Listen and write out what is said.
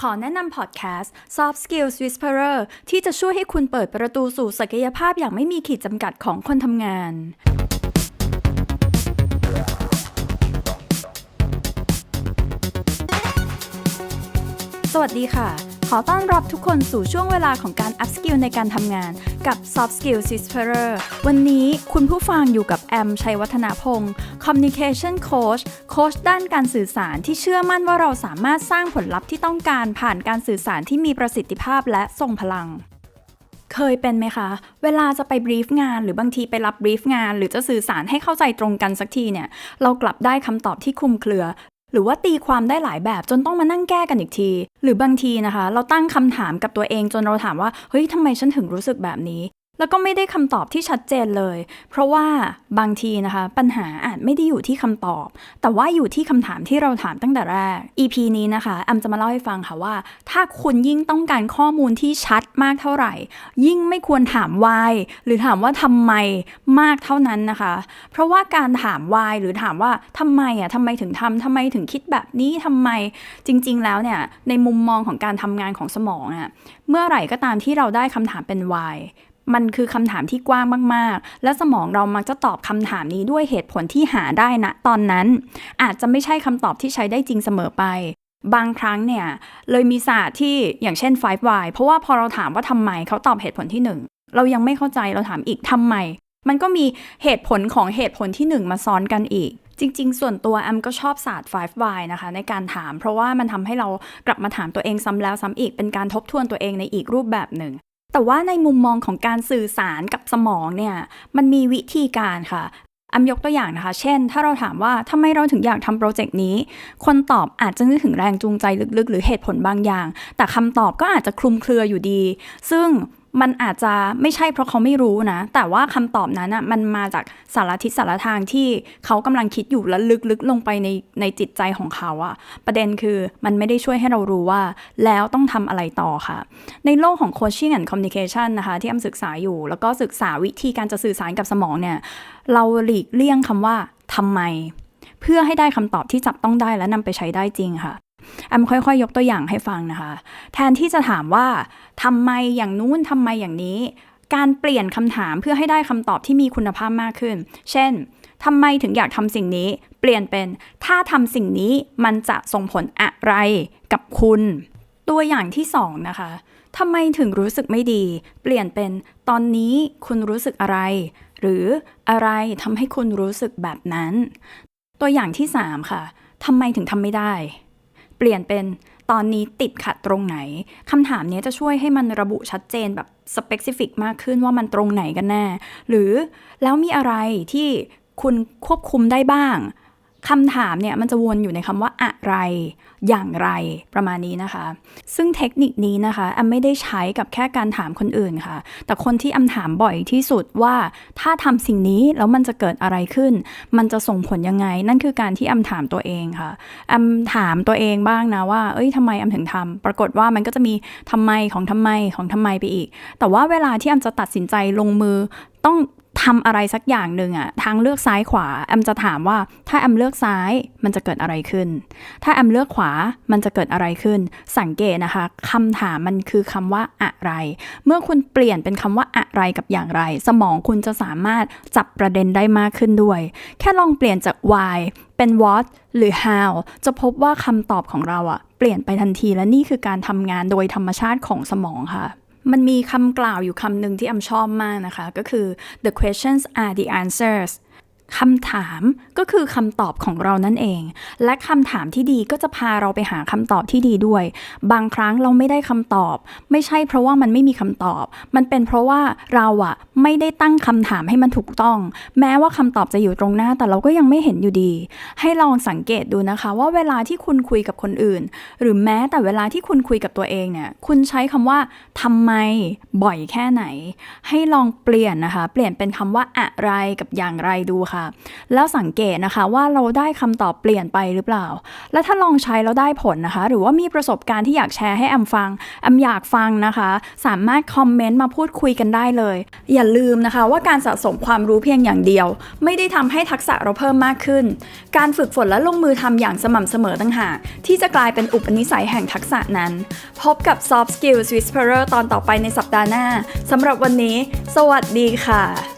ขอแนะนำพอดแคสต์ Soft Skills Whisperer ที่จะช่วยให้คุณเปิดประตูสู่ศักยภาพอย่างไม่มีขีดจำกัดของคนทำงาน สวัสดีค่ะ ขอต้อนรับทุกคนสู่ช่วงเวลาของการ up skill ในการทำงานกับ Soft Skills i s p e r e r วันนี้คุณผู้ฟังอยู่กับแอม ชัยวัฒนาพงศ์ Communication Coach โค้ชด้านการสื่อสารที่เชื่อมั่นว่าเราสามารถสร้างผลลัพธ์ที่ต้องการผ่านการสื่อสารที่มีประสิทธิภาพและทรงพลังเคยเป็นไหมคะ เวลาจะไปบรีฟงานหรือบางทีไปรับบรีฟงาน หรือจะสื่อสารให้เข้าใจตรงกันสักทีเนี่ย เรากลับได้คำตอบที่คลุมเครือ หรือว่าตีความได้หลายแบบจนต้องมานั่งแก้กันอีกที หรือบางทีนะคะ เราตั้งคำถามกับตัวเองจนเราถามว่าเฮ้ยทำไมฉันถึงรู้สึกแบบนี้ แล้วก็ไม่ได้คำตอบที่ชัดเจนเลย เพราะว่าบางทีนะคะ ปัญหาอาจไม่ได้อยู่ที่คำตอบ แต่ว่าอยู่ที่คำถามที่เราถามตั้งแต่แรก EP นี้นะคะแอมจะมาเล่าให้ฟังค่ะว่า ถ้าคุณยิ่งต้องการข้อมูลที่ชัดมากเท่าไหร่ ยิ่งไม่ควรถาม why หรือถามว่าทำไมมากเท่านั้นนะคะ เพราะว่าการถาม why หรือถามว่าทำไมอะทำไมถึงทำทำไมถึงคิดแบบนี้ทำไมจริง ๆ แล้วเนี่ยในมุมมองของการทำงานของสมองอะเมื่อไหร่ก็ตามที่เราได้คำถามเป็น why มันคือคำถามที่กว้างมาก ๆ และสมองเรามักจะตอบคำถามนี้ด้วยเหตุผลที่หาได้นะตอนนั้น อาจจะไม่ใช่คำตอบที่ใช้ได้จริงเสมอไป บางครั้งเนี่ย เลยมีศาสตร์ที่อย่างเช่น5 why เพราะว่าพอเราถามว่าทำไมเขาตอบเหตุผลที่ 1 เรายังไม่เข้าใจเราถามอีกทำไม มันก็มีเหตุผลของเหตุผลที่ 1 มาซ้อนกันอีกจริง ๆ ส่วนตัวแอมก็ชอบศาสตร์5 why นะคะ ในการถาม เพราะว่ามันทำให้เรากลับมาถามตัวเองซ้ำแล้วซ้ำอีกเป็นการทบทวนตัวเองในอีกรูปแบบหนึ่ง แต่ว่าในมุมมองของการสื่อสารกับสมองเนี่ยมันมีวิธีการค่ะอำยกตัวอย่างนะคะ เช่น ถ้าเราถามว่าทำไมเราถึงอยากทำโปรเจกต์นี้ คนตอบอาจจะนึกถึงแรงจูงใจลึกๆ หรือเหตุผลบางอย่าง แต่คำตอบก็อาจจะคลุมเครืออยู่ดี ซึ่ง มันอาจจะไม่ใช่เพราะเขาไม่รู้นะ แต่ว่าคำตอบนั้นอะมันมาจากสารทิศสารทางที่เขากำลังคิดอยู่และลึกๆลงไปในในจิตใจของเขาอะประเด็นคือมันไม่ได้ช่วยให้เรารู้ว่า แล้วต้องทำอะไรต่อค่ะ ในโลกของ coaching and communication นะคะ ที่อ้ำศึกษาอยู่ แล้วก็ศึกษาวิธีการจะสื่อสารกับสมองเนี่ยเราหลีกเลี่ยงคำว่าทำไม เพื่อให้ได้คำตอบที่จับต้องได้และนำไปใช้ได้จริงค่ะ อมค่อยๆ ยกตัวอย่างให้ฟังนะคะ แทนที่จะถามว่าทำไมอย่างนู้นทำไมอย่างนี้ การเปลี่ยนคำถามเพื่อให้ได้คำตอบที่มีคุณภาพมากขึ้น เช่นทำไมถึงอยากทำสิ่งนี้ เปลี่ยนเป็นถ้าทำสิ่งนี้มันจะส่งผลอะไรกับคุณ ตัวอย่างที่สองนะคะทำไมถึงรู้สึกไม่ดี เปลี่ยนเป็นตอนนี้คุณรู้สึกอะไร หรืออะไรทำให้คุณรู้สึกแบบนั้น ตัวอย่างที่สามค่ะทำไมถึงทำไม่ได้ เปลี่ยนเป็นตอนนี้ติดขัดตรงไหน คำถามนี้จะช่วยให้มันระบุชัดเจนแบบสเปกซิฟิกมากขึ้นว่ามันตรงไหนกันแน่ หรือแล้วมีอะไรที่คุณควบคุมได้บ้าง คำถามเนี่ยมันจะวนอยู่ในคำว่าอะไร อย่างไรประมาณนี้นะคะ ซึ่งเทคนิคนี้นะคะแอมไม่ได้ใช้กับแค่การถามคนอื่นค่ะ แต่คนที่แอมถามบ่อยที่สุดว่าถ้าทำสิ่งนี้แล้วมันจะเกิดอะไรขึ้น มันจะส่งผลยังไง นั่นคือการที่แอมถามตัวเองค่ะแอมถามตัวเองบ้างนะว่า เอ้ยทำไมแอมถึงทำปรากฏว่ามันก็จะมีทำไมของทำไมของทำไมไปอีก แต่ว่าเวลาที่แอมจะตัดสินใจลงมือต้อง ทำอะไรสักอย่างหนึ่งอะทางเลือกซ้ายขวาแอมจะถามว่าถ้าแอมเลือกซ้ายมันจะเกิดอะไรขึ้น ถ้าแอมเลือกขวามันจะเกิดอะไรขึ้น สังเกตนะคะคำถามมันคือคำว่าอะไร เมื่อคุณเปลี่ยนเป็นคำว่าอะไรกับอย่างไร สมองคุณจะสามารถจับประเด็นได้มากขึ้นด้วย แค่ลองเปลี่ยนจาก why เป็น what หรือ how จะพบว่าคำตอบของเราอะเปลี่ยนไปทันทีและนี่คือการทำงานโดยธรรมชาติของสมองค่ะ มันมีคำกล่าวอยู่คำหนึ่งที่แอมชอบมากนะคะ ก็คือ the questions are the answers คำถามก็คือคำตอบของเรานั่นเอง และคำถามที่ดีก็จะพาเราไปหาคำตอบที่ดีด้วย บางครั้งเราไม่ได้คำตอบ ไม่ใช่เพราะว่ามันไม่มีคำตอบ มันเป็นเพราะว่าเราอะไม่ได้ตั้งคำถามให้มันถูกต้อง แม้ว่าคำตอบจะอยู่ตรงหน้า แต่เราก็ยังไม่เห็นอยู่ดี ให้ลองสังเกตดูนะคะ ว่าเวลาที่คุณคุยกับคนอื่น หรือแม้แต่เวลาที่คุณคุยกับตัวเองเนี่ยคุณใช้คำว่าทำไมบ่อยแค่ไหน ให้ลองเปลี่ยนนะคะ เปลี่ยนเป็นคำว่าอะไรกับอย่างไรดูค่ะค่ะ แล้วสังเกตนะคะว่าเราได้คำตอบเปลี่ยนไปหรือเปล่า และถ้าลองใช้แล้วได้ผลนะคะ หรือว่ามีประสบการณ์ที่อยากแชร์ให้แอมฟังแอมอยากฟังนะคะ สามารถคอมเมนต์มาพูดคุยกันได้เลย อย่าลืมนะคะว่าการสะสมความรู้เพียงอย่างเดียว ไม่ได้ทำให้ทักษะเราเพิ่มมากขึ้น การฝึกฝนและลงมือทำอย่างสม่ำเสมอต่างหากที่จะกลายเป็นอุปนิสัยแห่งทักษะนั้น พบกับ Soft Skills Whisperer ตอนต่อไปในสัปดาห์หน้าสำหรับวันนี้ สวัสดีค่ะ